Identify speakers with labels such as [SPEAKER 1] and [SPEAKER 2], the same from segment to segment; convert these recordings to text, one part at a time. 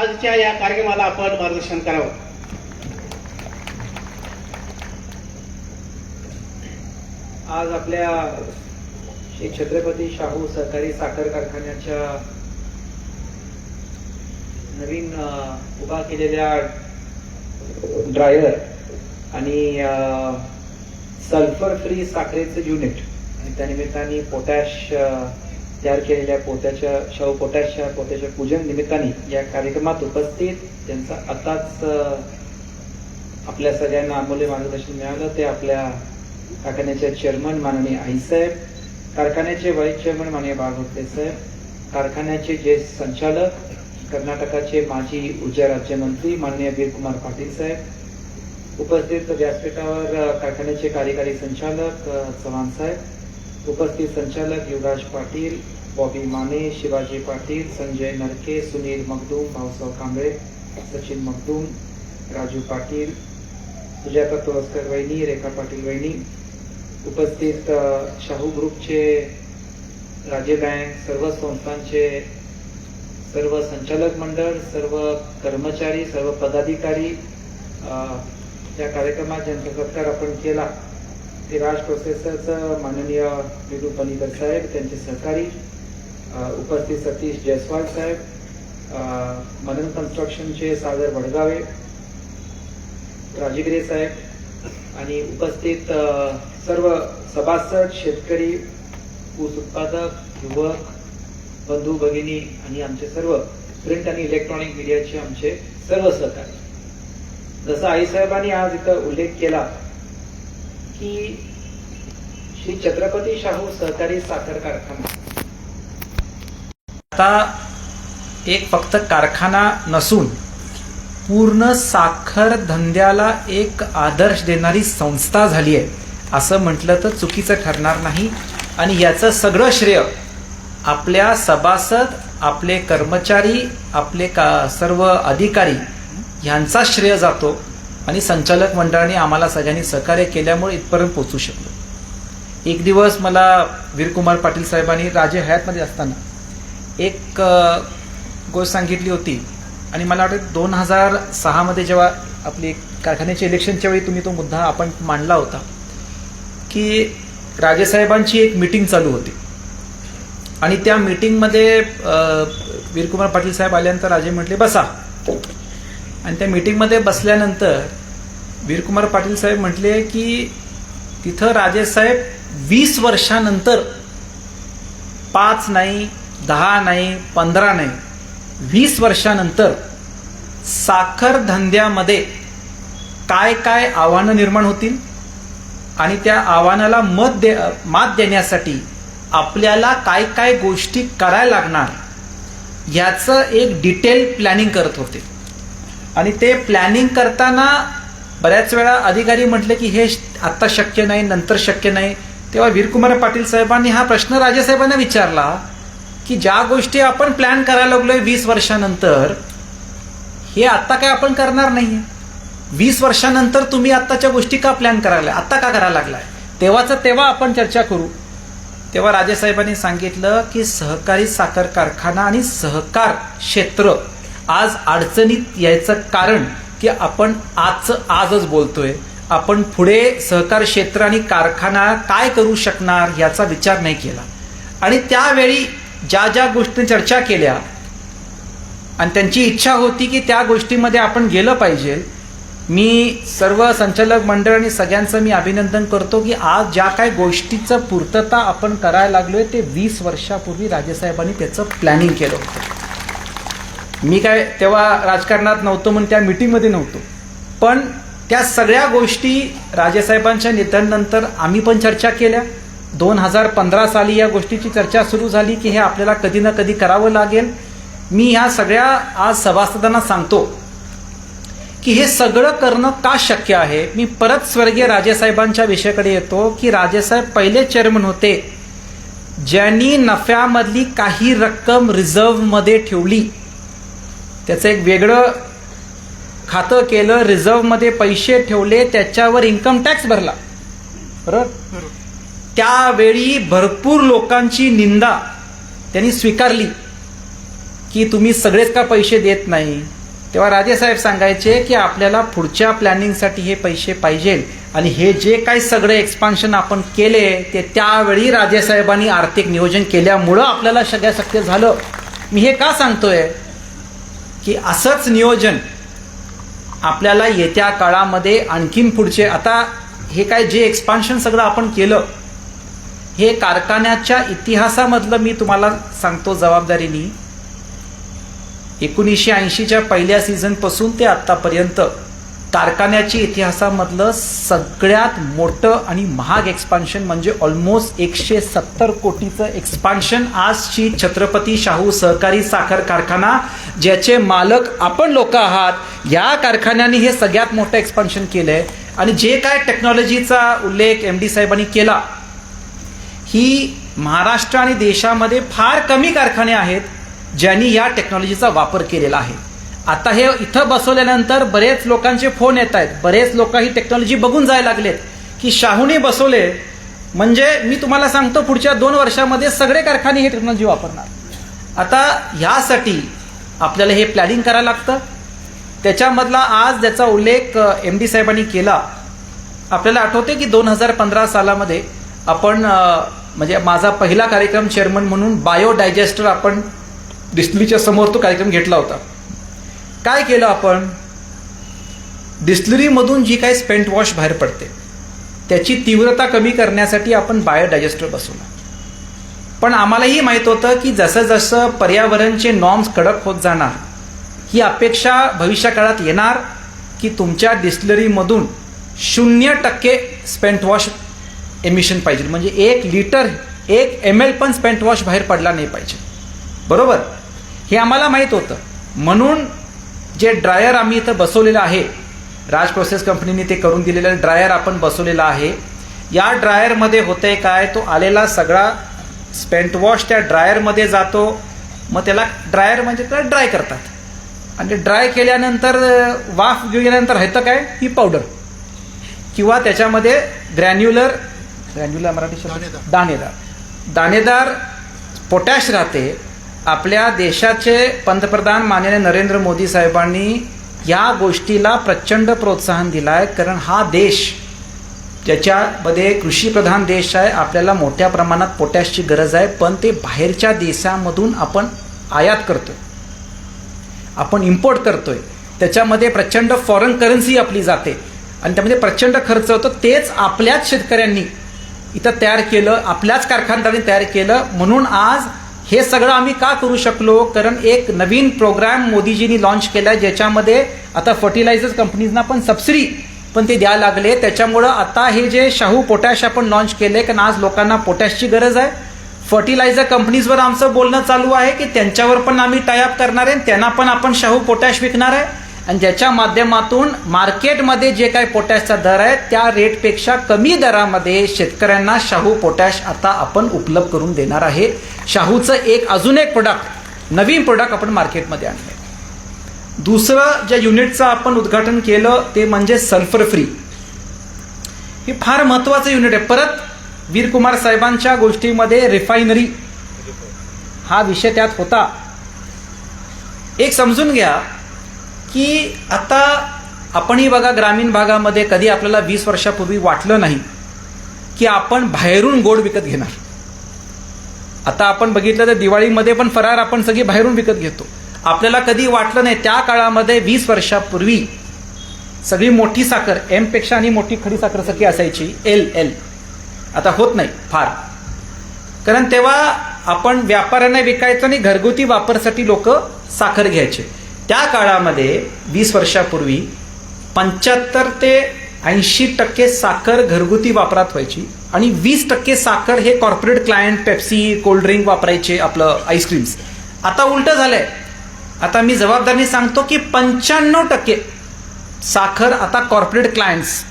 [SPEAKER 1] आजच्या या कार्यक्रमाला आपण मार्गदर्शन करावं.
[SPEAKER 2] आज आपल्या श्री छत्रपती शाहू सहकारी साखर कारखान्याच्या नवीन उभा केलेल्या ड्रायर आणि सल्फर फ्री साखरेचं युनिट आणि त्यानिमित्ताने पोटॅश तयार केलेल्या पोत्याच्या शव पोट्याच्या पोत्याच्या पूजन निमित्ताने या कार्यक्रमात उपस्थित त्यांचा आताच आपल्या सगळ्यांना अमूल्य मार्गदर्शन मिळालं. ते आपल्या कारखान्याचे चेअरमन माननीय आईसाहेब कारखान्याचे व्हाईस चेअरमन माननीय बाळगोत्रे साहेब कारखान्याचे जे संचालक कर्नाटकाचे माजी ऊर्जा राज्यमंत्री माननीय वीरकुमार पाटील साहेब उपस्थित व्यासपीठावर कारखान्याचे कार्यकारी संचालक चव्हाण साहेब उपस्थित संचालक युवराज पाटील बॉबी माने शिवाजी पाटील संजय नरके सुनील मगदूम भाऊसाव कांबळे सचिन मगदूम राजू पाटील सुजाता तोळसकर वहिनी रेखा पाटील वहिनी. उपस्थित शाहू ग्रुपचे राज्य बँक सर्व संस्थांचे सर्व संचालक मंडळ सर्व कर्मचारी सर्व पदाधिकारी या कार्यक्रमात ज्यांचा सत्कार आपण केला ते राज प्रोसेसरचं माननीय विदू पनीकर साहेब त्यांचे सहकारी उपस्थित सतीश जयस्वाल साहेब अ, मनन कन्स्ट्रक्शनचे सागर वडगावे राजगिरे साहेब आणि उपस्थित सर्व सभासद शेतकरी ऊस उत्पादक युवक बंधू भगिनी आणि आमचे सर्व प्रिंट आणि इलेक्ट्रॉनिक मीडियाचे आमचे सर्व सहकारी. जसं आईसाहेबांनी आज इथं उल्लेख केला की श्री छत्रपती शाहू सहकारी साखर कारखाना.
[SPEAKER 3] आता एक फक्त कारखाना नसून पूर्ण साखर धंद्याला एक आदर्श देणारी संस्था झाली आहे. असं म्हटलं तर चुकीचं ठरणार नाही. आणि याचं सगळं श्रेय आपल्या सभासद आपले कर्मचारी आपले का सर्व अधिकारी यांचा श्रेय जातो. आणि संचालक मंडळाने आम्हाला सगळ्यांनी सहकार्य केल्यामुळे इथपर्यंत पोचू शकलो. एक दिवस मला वीरकुमार पाटील साहेबांनी राजे हयातमध्ये असताना एक गोष्ट सांगितली होती आणि मला वाटतं दोन हजार सहामध्ये जेव्हा आपली कारखान्याच्या इलेक्शनच्या वेळी तुम्ही तो मुद्दा आपण मांडला होता की राजेसाहेबांची एक मीटिंग चालू होती. आणि त्या मीटिंगमध्ये वीरकुमार पाटील साहेब आल्यानंतर राजे म्हटले बसा. आणि त्या मीटिंगमध्ये बसल्यानंतर वीरकुमार पाटील साहेब म्हटले की तिथं राजेसाहेब वीस वर्षानंतर पाच नाही दहा नाही पंधरा नाही वीस वर्षानंतर साखर धंद्यामध्ये काय काय आव्हानं निर्माण होतील आणि त्या आव्हानाला मत दे मात देण्यासाठी आपल्याला काय काय गोष्टी करायला लागणार याचं एक डिटेल प्लॅनिंग करत होते. आणि ते प्लॅनिंग करताना बऱ्याच वेळा अधिकारी म्हटले की हे आत्ता शक्य नाही नंतर शक्य नाही. तेव्हा वीरकुमार पाटील साहेबांनी हा प्रश्न राजेसाहेबांना विचारला की ज्या गोष्टी आपण प्लॅन करायला लागलोय वीस वर्षानंतर हे आत्ता काय आपण करणार नाही वीस वर्षानंतर तुम्ही आत्ताच्या गोष्टी का प्लॅन करायला आत्ता का करायला लागलाय? तेव्हाचं तेव्हा आपण चर्चा करू. तेव्हा राजेसाहेबांनी सांगितलं की सहकारी साखर कारखाना आणि सहकार क्षेत्र आज अडचणीत यायचं कारण की आपण आजचं आजच बोलतोय. आपण पुढे सहकार क्षेत्र आणि कारखाना काय करू शकणार याचा विचार नाही केला. आणि त्यावेळी ज्या ज्या गोष्टी चर्चा केल्या आणि त्यांची इच्छा होती की त्या गोष्टीमध्ये आपण गेलं पाहिजे मी सर्व संचालक मंडळ आणि सगळ्यांचं मी अभिनंदन करतो की आज ज्या काही गोष्टीचं पूर्तता आपण करायला लागलोय ते वीस वर्षापूर्वी राजेसाहेबांनी त्याचं प्लॅनिंग केलं होतं. मी काय तेव्हा राजकारणात नव्हतो म्हणून त्या मिटिंगमध्ये नव्हतो. पण त्या सगळ्या गोष्टी राजेसाहेबांच्या निधनानंतर आम्ही पण चर्चा केल्या. दोन हजार पंधरा साली या गोष्टीची चर्चा सुरू झाली की हे आपल्याला कधी ना कधी करावं लागेल. मी ह्या सगळ्या आज सभासदांना सांगतो की हे सगळं करणं का शक्य आहे? मी परत स्वर्गीय राजेसाहेबांच्या विषयाकडे येतो की राजेसाहेब पहिले चेअरमन होते. ज्यांनी नफ्यामधली काही रक्कम रिझर्व्हमध्ये ठेवली. त्याचं एक वेगळं खातं केलं रिझर्व्हमध्ये पैसे ठेवले त्याच्यावर इन्कम टॅक्स भरला. बरोबर? त्यावेळी भरपूर लोकांची निंदा त्यांनी स्वीकारली की तुम्ही सगळेच का पैसे देत नाही? तेव्हा राजेसाहेब सांगायचे की आपल्याला पुढच्या प्लॅनिंगसाठी हे पैसे पाहिजे आणि हे जे काही सगळे एक्सपान्शन आपण केले ते त्यावेळी राजेसाहेबांनी आर्थिक नियोजन केल्यामुळं आपल्याला सगळ्या शक्य झालं. मी हे का सांगतोय? की असंच नियोजन आपल्याला येत्या काळामध्ये आणखीन पुढचे आता हे काय जे एक्सपान्शन सगळं आपण केलं हे कारखान्याच्या इतिहासामधलं मी तुम्हाला सांगतो जबाबदारीनी. एकोणीसशे ऐंशीच्या पहिल्या सीझनपासून ते आत्तापर्यंत कारखान्याची इतिहासामधलं सगळ्यात मोठं आणि महाग एक्सपान्शन म्हणजे ऑलमोस्ट एकशे सत्तर कोटीचं एक्सपान्शन आज श्री छत्रपती शाहू सहकारी साखर कारखाना ज्याचे मालक आपण लोक आहात या कारखान्याने हे सगळ्यात मोठं एक्सपान्शन केलं आहे आणि जे काय टेक्नॉलॉजीचा उल्लेख एम डी साहेबांनी केला ही महाराष्ट्र आणि देशामध्ये फार कमी कारखाने आहेत ज्यांनी या टेक्नॉलॉजीचा वापर केलेला आहे. आता हे इथं बसवल्यानंतर बरेच लोकांचे फोन येत आहेत. बरेच लोक ही टेक्नॉलॉजी बघून जायला लागलेत की शाहूने बसवले. म्हणजे मी तुम्हाला सांगतो पुढच्या दोन वर्षामध्ये सगळे कारखाने हे टेक्नॉलॉजी वापरणार. आता ह्यासाठी आपल्याला हे प्लॅनिंग करायला लागतं. त्याच्यामधला आज ज्याचा उल्लेख एम डी साहेबांनी केला आपल्याला आठवते की दोन हजार पंधरा सालामध्ये आपण म्हणजे माझा पहिला कार्यक्रम चेअरमन म्हणून बायो डायजेस्टर आपण डिस्टिलरीच्या समोर तो कार्यक्रम घेतला होता. काय केलं आपण? डिस्टिलरीमधून जी काही स्पेंट वॉश बाहेर पडते त्याची तीव्रता कमी करण्यासाठी आपण बायोडायजेस्टर बसवलं. पण आम्हालाही माहीत होतं की जसं जसं पर्यावरणचे नॉर्म्स कडक होत जाणार ही अपेक्षा भविष्यकाळात येणार की तुमच्या डिस्टिलरीमधून शून्य टक्के स्पेंट वॉश एमिशन पाहिजे. म्हणजे एक लिटर एक एम एल पण स्पेंट वॉश बाहेर पडला नाही पाहिजे. बरोबर? हे आम्हाला माहीत होतं. म्हणून जे ड्रायर आम्ही इथं बसवलेलं आहे राज प्रोसेस कंपनीने ते करून दिलेलं ड्रायर आपण बसवलेला आहे. या ड्रायरमध्ये होतंय काय? तो आलेला सगळा स्पेंट वॉश त्या ड्रायरमध्ये जातो. मग त्याला ड्रायर म्हणजे त्याला ड्राय करतात. आणि ड्राय केल्यानंतर वाफ गेल्यानंतर राहतं काय? ही पावडर किंवा त्याच्यामध्ये ग्रॅन्युलर ग्रॅन्युलर मराठी दाणेदार. दाणेदार. पोटॅश राहते. आपल्या देशाचे पंतप्रधान माननीय नरेंद्र मोदी साहेबांनी या गोष्टीला प्रचंड प्रोत्साहन दिलं आहे कारण हा देश ज्याच्यामध्ये कृषीप्रधान देश आहे आपल्याला मोठ्या प्रमाणात पोटॅशची गरज आहे पण ते बाहेरच्या देशामधून आपण आयात करतो आपण इम्पोर्ट करतोय. त्याच्यामध्ये प्रचंड फॉरेन करन्सी आपली जाते. आणि त्यामध्ये प्रचंड खर्च होतो. तेच आपल्याच शेतकऱ्यांनी इथं तयार केलं आपल्याच कारखानदारांनी तयार केलं. म्हणून आज हे सगळं आम्ही का करू शकलो? कारण एक नवीन प्रोग्राम मोदीजींनी लॉन्च केला ज्याच्यामध्ये आता फर्टिलायझर कंपनीजना पण सबसिडी पण ते द्यायला लागले. त्याच्यामुळं आता हे जे शाहू पोटॅश आपण लॉन्च केले कारण आज लोकांना पोटॅशची गरज आहे. फर्टिलायझर कंपनीजवर आमचं बोलणं चालू आहे की त्यांच्यावर पण आम्ही टायअप करणार आहे त्यांना पण आपण शाहू पोटॅश विकणार आहे. आणि ज्याच्या माध्यमातून मार्केटमध्ये जे काही पोटॅशचा दर आहे त्या रेटपेक्षा कमी दरामध्ये शेतकऱ्यांना शाहू पोटॅश आता आपण उपलब्ध करून देणार आहे. शाहूचं एक अजून एक प्रोडक्ट नवीन प्रोडक्ट आपण मार्केटमध्ये आणले दुसरं ज्या युनिटचं आपण उद्घाटन केलं ते म्हणजे सल्फर फ्री हे फार महत्वाचं युनिट आहे. परत वीरकुमार साहेबांच्या गोष्टीमध्ये रिफायनरी हा विषय त्यात होता. एक समजून घ्या की आता आपणही बघा ग्रामीण भागामध्ये कधी आपल्याला वीस वर्षापूर्वी वाटलं नाही की आपण बाहेरून गोड विकत घेणार. आता आपण बघितलं तर दिवाळीमध्ये पण फरार आपण सगळी बाहेरून विकत घेतो. आपल्याला कधी वाटलं नाही त्या काळामध्ये वीस वर्षापूर्वी सगळी मोठी साखर एमपेक्षा आणि मोठी खडी साखर सगळी असायची एल एल आता होत नाही फार. कारण तेव्हा आपण व्यापाऱ्यांना विकायचं आणि घरगुती वापरासाठी लोक साखर घ्यायचे. त्या काळामध्ये वीस वर्षापूर्वी पंच्याहत्तर ते ऐंशी टक्के साखर घरगुती वापरात व्हायची आणि वीस टक्के साखर हे कॉर्पोरेट क्लायंट पेप्सी कोल्ड्रिंक वापरायचे आपलं आईस्क्रीम्स आता उलटं झालंय. आता मी जबाबदारीने सांगतो की पंच्याण्णव टक्के साखर आता corporate clients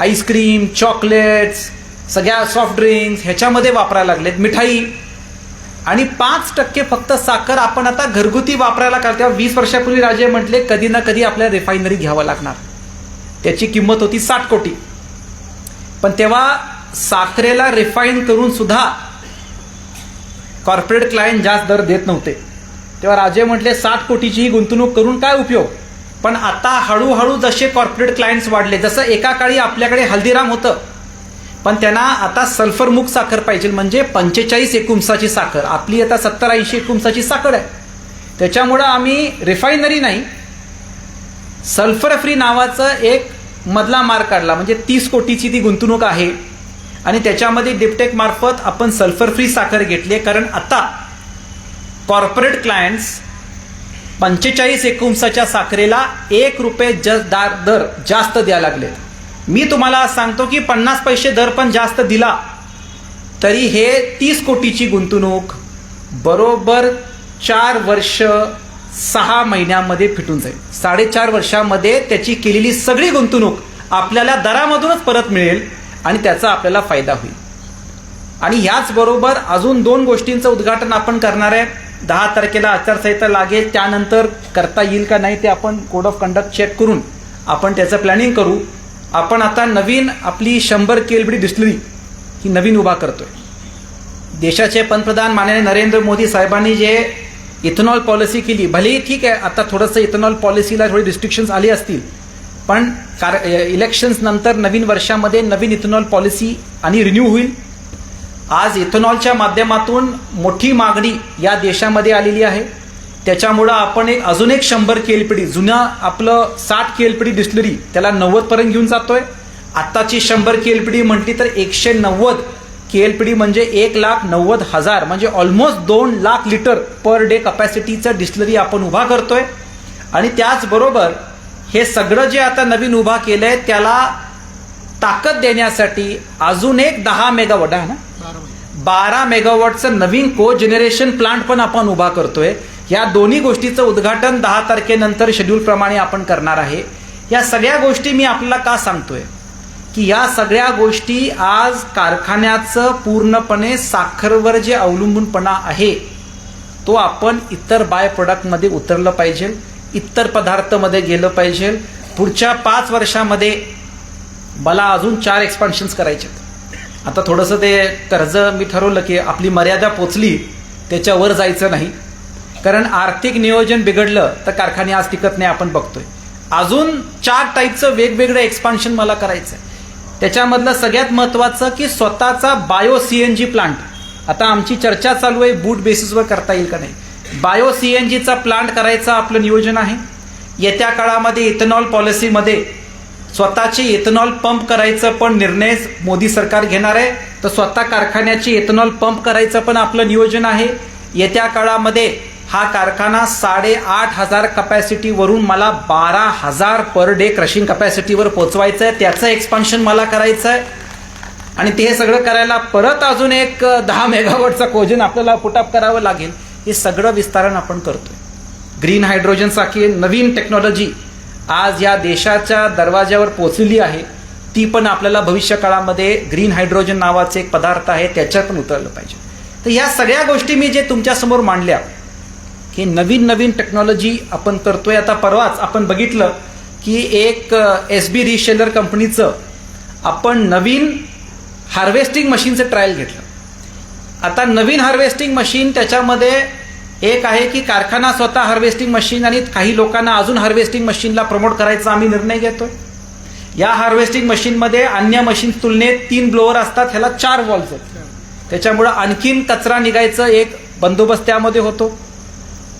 [SPEAKER 3] ice cream chocolates सगळ्या सॉफ्ट ड्रिंक्स ह्याच्यामध्ये वापरायला लागलेत. मिठाई आणि पाच टक्के फक्त साखर आपण आता घरगुती वापरायला का तेव्हा वीस वर्षापूर्वी राजे म्हटले कधी ना कधी आपल्याला रिफायनरी घ्यावं लागणार. त्याची किंमत होती साठ कोटी. पण तेव्हा साखरेला रिफाईन करून सुद्धा कॉर्पोरेट क्लायंट जास्त दर देत नव्हते. तेव्हा राजे म्हटले साठ कोटीची ही गुंतवणूक करून काय उपयोग? पण आता हळूहळू जसे कॉर्पोरेट क्लायंट्स वाढले जसं एका काळी आपल्याकडे हल्दीराम होतं पण त्यांना आता सल्फरमुक्त साखर पाहिजे म्हणजे पंचेचाळीस एकुमसाची साखर. आपली आता सत्तर ऐंशी एकुमसाची साखर आहे. त्याच्यामुळं आम्ही रिफायनरी नाही सल्फर फ्री नावाचं एक मधला मार्ग काढला. म्हणजे तीस कोटीची ती गुंतवणूक आहे. आणि त्याच्यामध्ये डिपटेक मार्फत आपण सल्फर फ्री साखर घेतली कारण आता कॉर्पोरेट क्लायंट्स पंचेचाळीस एकोणसाच्या साखरेला एक रुपये ज दर जास्त द्यायला लागले मी तुम्हाला सांगतो की पन्नास पैसे दर पण जास्त दिला तरी हे तीस कोटीची गुंतवणूक बरोबर चार वर्ष सहा महिन्यामध्ये फिटून जाईल. साडेचार वर्षामध्ये त्याची केलेली सगळी गुंतवणूक आपल्याला दरामधूनच परत मिळेल आणि त्याचा आपल्याला फायदा होईल. आणि ह्याचबरोबर अजून दोन गोष्टींचं उद्घाटन आपण करणार आहे. दहा तारखेला आचारसंहिता लागेल त्यानंतर करता येईल का नाही ते आपण कोड ऑफ कंडक्ट चेक करून आपण त्याचं प्लॅनिंग करू. आपण आता नवीन आपली शंभर केलबडी डिस्टिलरी ही नवीन उभा करतोय. देशाचे पंतप्रधान माननीय नरेंद्र मोदी साहेबांनी जे इथेनॉल पॉलिसी केली भलेही ठीक आहे आता थोडंसं इथेनॉल पॉलिसीला थोडी रिस्ट्रिक्शन्स आली असतील पण कार इलेक्शन्स नंतर नवीन वर्षामध्ये नवीन इथेनॉल पॉलिसी आणि रिन्यू होईल. आज इथेनॉलच्या माध्यमातून मोठी मागणी या देशामध्ये आलेली आहे. त्याच्यामुळं आपण एक अजून एक शंभर केलपिढी जुन्या आपलं साठ केलपिढी डिस्टिलरी त्याला नव्वद पर्यंत घेऊन जातोय. आत्ताची शंभर केलपिढी म्हटली तर एकशे नव्वद. केएलपीडी म्हणजे एक लाख नव्वद हजार म्हणजे ऑलमोस्ट दोन लाख लिटर पर डे कपॅसिटीचं डिस्टिलरी आपण उभा करतोय. आणि त्याचबरोबर हे सगळं जे आता नवीन उभा केलंय त्याला ताकद देण्यासाठी अजून एक दहा मेगावॉट आहे ना? बारा मेगावॉटचं नवीन को जनरेशन प्लांट पण आपण उभा करतोय. या दोन्ही गोष्टीचं उद्घाटन दहा तारखेनंतर शेड्यूलप्रमाणे आपण करणार आहे. या सगळ्या गोष्टी मी आपल्याला का सांगतोय? की या सगळ्या गोष्टी आज कारखान्याचं पूर्णपणे साखरवर जे अवलंबूनपणा आहे तो आपण इतर बाय प्रोडक्टमध्ये उतरलं पाहिजे इतर पदार्थमध्ये गेलं पाहिजे. पुढच्या पाच वर्षामध्ये मला अजून चार एक्सपान्शन्स करायचे आता थोडंसं ते कर्ज मी ठरवलं की आपली मर्यादा पोचली त्याच्यावर जायचं नाही. कारण आर्थिक नियोजन बिघडलं तर कारखाने आज टिकत नाही आपण बघतोय. अजून चार टाईपचं वेगवेगळं एक्सपान्शन मला करायचं आहे त्याच्यामधलं सगळ्यात महत्वाचं की स्वतःचा bio C N G plant आता आमची चर्चा चालू आहे बूट बेसिसवर करता येईल का नाही? बायो सी एन जीचा प्लांट करायचं आपलं नियोजन आहे. येत्या काळामध्ये इथेनॉल पॉलिसीमध्ये स्वतःचे इथेनॉल पंप करायचं पण निर्णय मोदी सरकार घेणार आहे. तर स्वतः कारखान्याची इथेनॉल पंप करायचं पण आपलं नियोजन आहे. येत्या काळामध्ये हा कारखाना साडेआठ हजार कपॅसिटीवरून मला बारा हजार पर डे क्रशिंग कपॅसिटीवर पोचवायचं आहे त्याचं एक्सपान्शन मला करायचं आहे आणि ते सगळं करायला परत अजून एक दहा मेगावॉटचा कोजन आपल्याला पुटअप करावं लागेल. हे सगळं विस्तारण आपण करतोय. ग्रीन हायड्रोजनसारखी नवीन टेक्नॉलॉजी आज या देशाच्या दरवाज्यावर पोचलेली आहे. ती पण आपल्याला भविष्य काळामध्ये ग्रीन हायड्रोजन नावाचे एक पदार्थ आहे त्याच्यात पण उतरलं पाहिजे. तर या सगळ्या गोष्टी मी जे तुमच्यासमोर मांडल्या की नवीन नवीन टेक्नॉलॉजी आपण करतोय. आता परवाच आपण बघितलं की एक एस बी रिसेलर कंपनीचं आपण नवीन हार्वेस्टिंग मशीनचं ट्रायल घेतलं. आता नवीन हार्वेस्टिंग मशीन त्याच्यामध्ये एक आहे की कारखाना स्वतः हार्वेस्टिंग मशीन आणि काही लोकांना अजून हार्वेस्टिंग मशीनला प्रमोट करायचा आम्ही निर्णय घेतोय. या हार्वेस्टिंग मशीनमध्ये अन्य मशीन तुलनेत तीन ब्लोअर असतात ह्याला चार वॉल्स आहेत. त्याच्यामुळं आणखीन कचरा निघायचं एक बंदोबस्त त्यामध्ये होतो.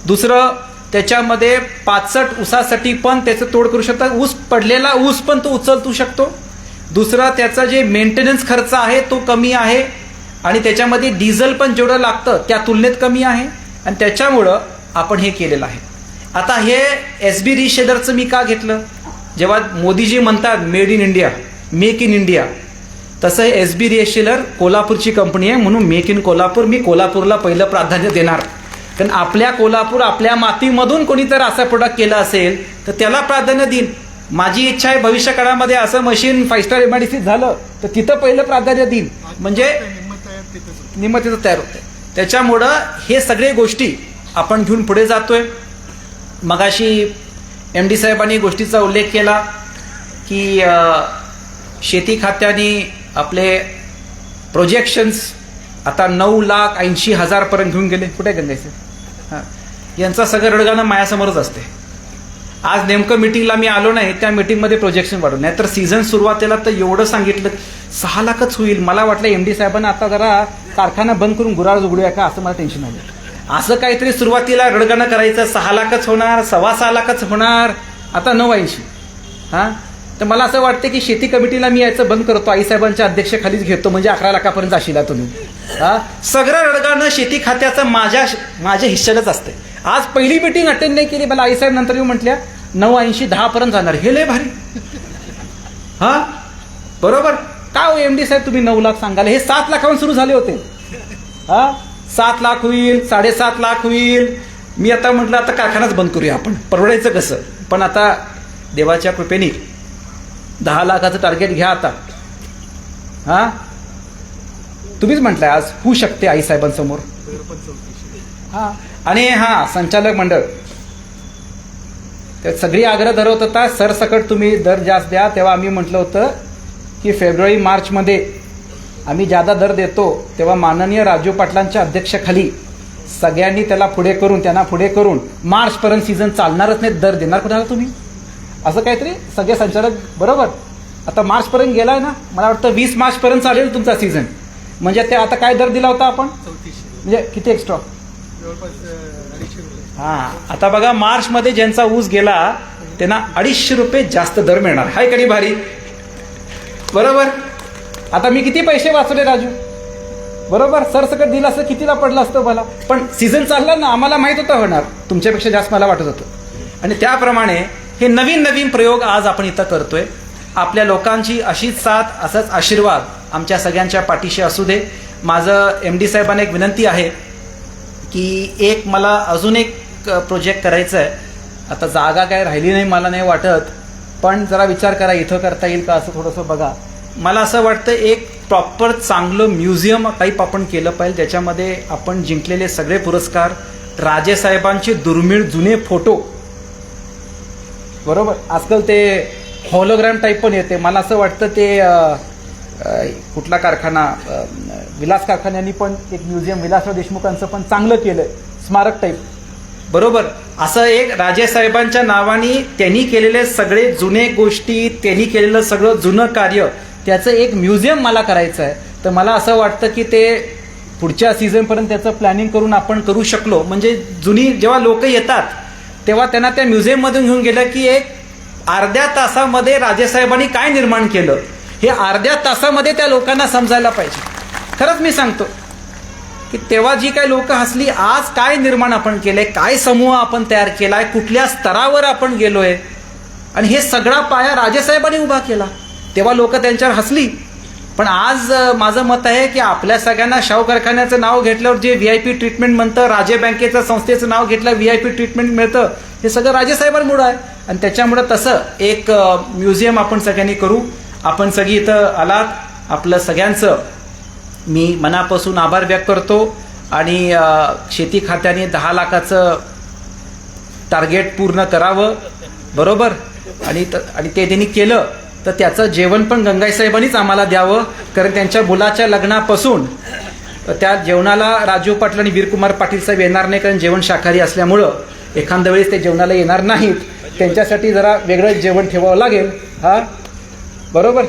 [SPEAKER 3] दुसरं त्याच्यामध्ये पाचट ऊसासाठी पण त्याचं तोड करू शकतात ऊस पडलेला ऊस पण तो उचलतू शकतो. दुसरा त्याचा जे मेंटेनन्स खर्च आहे तो कमी आहे. आणि त्याच्यामध्ये डिझेल पण जेवढं लागतं त्या तुलनेत कमी आहे. आणि त्याच्यामुळं आपण हे केलेलं आहे. आता हे एस बी रिशेलरचं मी का घेतलं? जेव्हा मोदीजी म्हणतात made in India make in India तसं एस बी रिशेलर कोल्हापूरची कंपनी आहे म्हणून मेक इन कोल्हापूर. मी कोल्हापूरला पहिलं प्राधान्य देणार. कारण आपल्या कोल्हापूर आपल्या मातीमधून कोणी तर असं प्रोडक्ट केलं असेल तर त्याला प्राधान्य देईन. माझी इच्छा आहे भविष्य काळामध्ये असं मशीन फाईव्ह स्टार एमआयडीसी झालं तर तिथं पहिलं प्राधान्य देईन. म्हणजे निम्म तिथं तयार होतं त्याच्यामुळं हे सगळे गोष्टी आपण घेऊन पुढे जातोय. मगाशी एम डी साहेबांनी गोष्टीचा उल्लेख केला की शेती खात्याने आपले प्रोजेक्शन्स आता नऊ लाख ऐंशी हजारपर्यंत घेऊन गेले. कुठे गेले हां. यांचा सगळं रडगाणं मायासमोरच असते. आज नेमकं मिटिंगला मी आलो नाही त्या मिटिंगमध्ये प्रोजेक्शन वाढून नाही तर सीझन सुरुवातीला तर एवढं सांगितलं सहा लाखच होईल. मला वाटलं एम डी साहेबांना आता जरा कारखाना बंद करून गुराळ उघडूया का असं मला टेन्शन आलं. असं काहीतरी सुरुवातीला रडगाणं करायचं सहा लाखच होणार सव्वा सहा लाखच होणार आता नऊ ऐंशी हां? तर मला असं वाटतं की शेती कमिटीला मी यायचं बंद करतो. आईसाहेबांच्या अध्यक्षाखालीच घेतो. म्हणजे अकरा लाखापर्यंत जाशीला तुम्ही. हा? सगळं रडगाणं शेती खात्याचं माझ्या माझ्या हिश्श्यालाच असते. आज पहिली मिटिंग अटेंड नाही केली. मला आईसाहेब नंतर येऊ म्हटल्या नऊ ऐंशी दहा पर्यंत जाणार. हे लय भारी. हा? बरोबर? काय हो एम डी साहेब तुम्ही नऊ लाख सांगाल हे सात लाखावर सुरू झाले होते. हा? सात लाख होईल साडेसात लाख होईल. मी आता म्हटलं आता कारखानाच बंद करूया आपण. परवडायचं कसं? पण आता देवाच्या कृपेने दहा लाखाचं टार्गेट घ्या आता. हां? तुम्हीच म्हटलंय आज होऊ शकते आई साहेबांसमोर. हां. आणि हां संचालक मंडळ. त्यात सगळी आग्रह धरवत होता सरसकट तुम्ही दर जास्त द्या. तेव्हा आम्ही म्हटलं होतं की फेब्रुवारी मार्चमध्ये आम्ही ज्यादा दर देतो तेव्हा माननीय राजू पाटलांच्या अध्यक्षाखाली सगळ्यांनी त्याला पुढे करून त्यांना पुढे करून मार्चपर्यंत सीझन चालणारच नाही दर देणार कुणाला तुम्ही? असं काहीतरी सगळे संचालक बरोबर? आता मार्चपर्यंत गेलाय ना? मला वाटतं वीस मार्चपर्यंत चालेल तुमचा सीझन म्हणजे ते आता काय दर दिला होता आपण? म्हणजे किती एक्स्ट्रा हा. आता बघा मार्च मध्ये ज्यांचा ऊस गेला त्यांना अडीचशे रुपये जास्त दर मिळणार. हाय कधी भारी. बरोबर? आता मी किती पैसे वाचले राजू? बरोबर? सरसकट दिलं असतं कितीला पडलं असतं मला? पण सीझन चालला ना आम्हाला माहीत होतं होणार. तुमच्यापेक्षा जास्त मला वाटत होतं. आणि त्याप्रमाणे हे नवीन नवीन प्रयोग आज आपण इथं करतोय. आपल्या लोकांची अशीच साथ असाच आशीर्वाद आमच्या सगळ्यांच्या पाठीशी असू दे. माझं एम डी साहेबांना एक विनंती आहे की एक मला अजून एक प्रोजेक्ट करायचं आहे आता जागा काय राहिली नाही मला नाही वाटत. पण जरा विचार करा इथं करता येईल का असं थोडंसं बघा. मला असं वाटतं एक प्रॉपर चांगलं म्युझियम टाईप आपण केलं पाहिजे ज्याच्यामध्ये आपण जिंकलेले सगळे पुरस्कार राजेसाहेबांचे दुर्मिळ जुने फोटो बरोबर? आजकाल ते हॉलोग्राम टाईप पण येते. मला असं वाटतं ते कुठला कारखाना विलास कारखान्यांनी पण एक म्युझियम विलासराव देशमुखांचं पण चांगलं केलं स्मारक टाईप बरोबर. असं एक राजेसाहेबांच्या नावाने त्यांनी केलेले सगळे जुने गोष्टी त्यांनी केलेलं सगळं जुनं कार्य त्याचं एक म्युझियम मला करायचं आहे. तर मला असं वाटतं की ते पुढच्या सीझनपर्यंत त्याचं प्लॅनिंग करून आपण करू शकलो. म्हणजे जुनी जेव्हा लोक येतात तेव्हा त्यांना त्या म्युझियममधून घेऊन गेलं की एक अर्ध्या तासामध्ये राजेसाहेबांनी काय निर्माण केलं? हे अर्ध्या तासामध्ये त्या लोकांना समजायला पाहिजे. खरंच मी सांगतो की तेव्हा जी काही लोक हसली आज काय निर्माण आपण केलंय काय समूह आपण तयार केलाय कुठल्या स्तरावर आपण गेलोय आणि हे सगळा पाया राजेसाहेबांनी उभा केला. तेव्हा लोक त्यांच्यावर हसली. पण आज माझं मत आहे की आपल्या सगळ्यांना शाहू कारखान्याचं नाव घेतल्यावर जे व्ही आय पी ट्रीटमेंट म्हणतं राजे बँकेचं संस्थेचं नाव घेतलं व्ही आय पी ट्रीटमेंट मिळतं हे सगळं राजेसाहेबांमुळं आहे. आणि त्याच्यामुळं तसं एक म्युझियम आपण सगळ्यांनी करू. आपण सगळी इथं आलात. आपलं सगळ्यांचं मी मनापासून आभार व्यक्त करतो. आणि शेती खात्याने दहा लाखाचं टार्गेट पूर्ण करावं. बरोबर? आणि त- आणि ते त्यांनी केलं. तर त्याचं जेवण पण गंगाईसाहेबांनीच आम्हाला द्यावं कारण त्यांच्या मुलाच्या लग्नापासून त्या जेवणाला राजीव पाटील आणि वीरकुमार पाटील साहेब येणार नाही कारण जेवण शाकाहारी असल्यामुळं एखाद्या वेळेस ते जेवणाला येणार नाहीत. त्यांच्यासाठी जरा वेगळं जेवण ठेवावं लागेल. हा? बरोबर?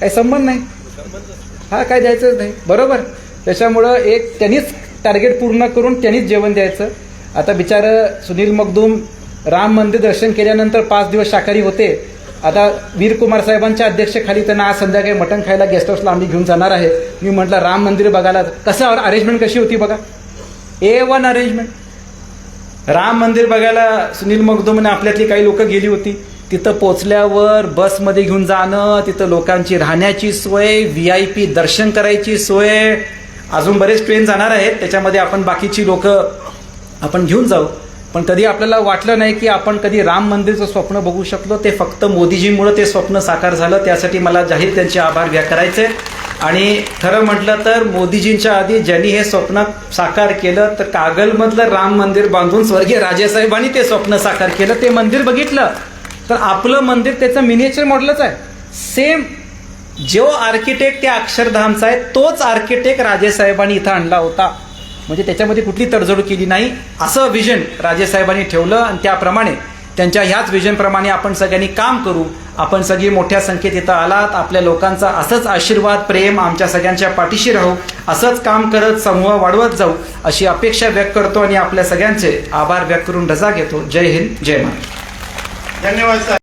[SPEAKER 3] काही संबंध नाही. हा काय द्यायचंच नाही. बरोबर? त्याच्यामुळं एक त्यांनीच टार्गेट पूर्ण करून त्यांनीच जेवण द्यायचं. आता बिचारं सुनील मगदूम राम मंदिर दर्शन केल्यानंतर पाच दिवस शाकाहारी होते. आता वीरकुमार साहेबांच्या अध्यक्षखाली त्यांना आज संध्याकाळी मटण खायला गेस्ट हाऊसला आम्ही घेऊन जाणार आहे. मी म्हटलं राम मंदिर बघायला. कसं अरेंजमेंट कशी होती बघा. ए वन अरेंजमेंट राम मंदिर बघायला सुनील मगदुमने आपल्यातली काही लोक गेली होती. तिथं पोचल्यावर बसमध्ये घेऊन जाणं तिथं लोकांची राहण्याची सोय व्ही आय पी दर्शन करायची सोय. अजून बरेच ट्रेन जाणार आहेत. त्याच्यामध्ये आपण बाकीची लोक आपण घेऊन जाऊ. पण कधी आपल्याला वाटलं नाही की आपण कधी राम मंदिरचं स्वप्न बघू शकलो. ते फक्त मोदीजींमुळे ते स्वप्न साकार झालं. त्यासाठी मला जाहीर त्यांचे आभार व्यक्त करायचे. आणि खरं म्हटलं तर मोदीजींच्या आधी ज्यांनी हे स्वप्न साकार केलं तर कागलमधलं राम मंदिर बांधून स्वर्गीय राजेसाहेबांनी ते स्वप्न साकार केलं ते मंदिर बघितलं. तर आपलं मंदिर त्याचं मिनिएचर मॉडेलच आहे. सेम जो आर्किटेक्ट त्या अक्षरधामचा आहे तोच आर्किटेक्ट राजेसाहेबांनी इथं आणला होता. म्हणजे त्याच्यामध्ये कुठली तडजोड केली नाही असं विजन राजेसाहेबांनी ठेवलं आणि त्याप्रमाणे त्यांच्या ह्याच विजनप्रमाणे आपण सगळ्यांनी काम करू. आपण सगळी मोठ्या संख्येत इथं आलात. आपल्या लोकांचा असंच आशीर्वाद प्रेम आमच्या सगळ्यांच्या पाठीशी राहू. असंच काम करत समूह वाढवत जाऊ अशी अपेक्षा व्यक्त करतो आणि आपल्या सगळ्यांचे आभार व्यक्त करून रजा घेतो. जय हिंद जय महाराज
[SPEAKER 1] धन्यवाद सर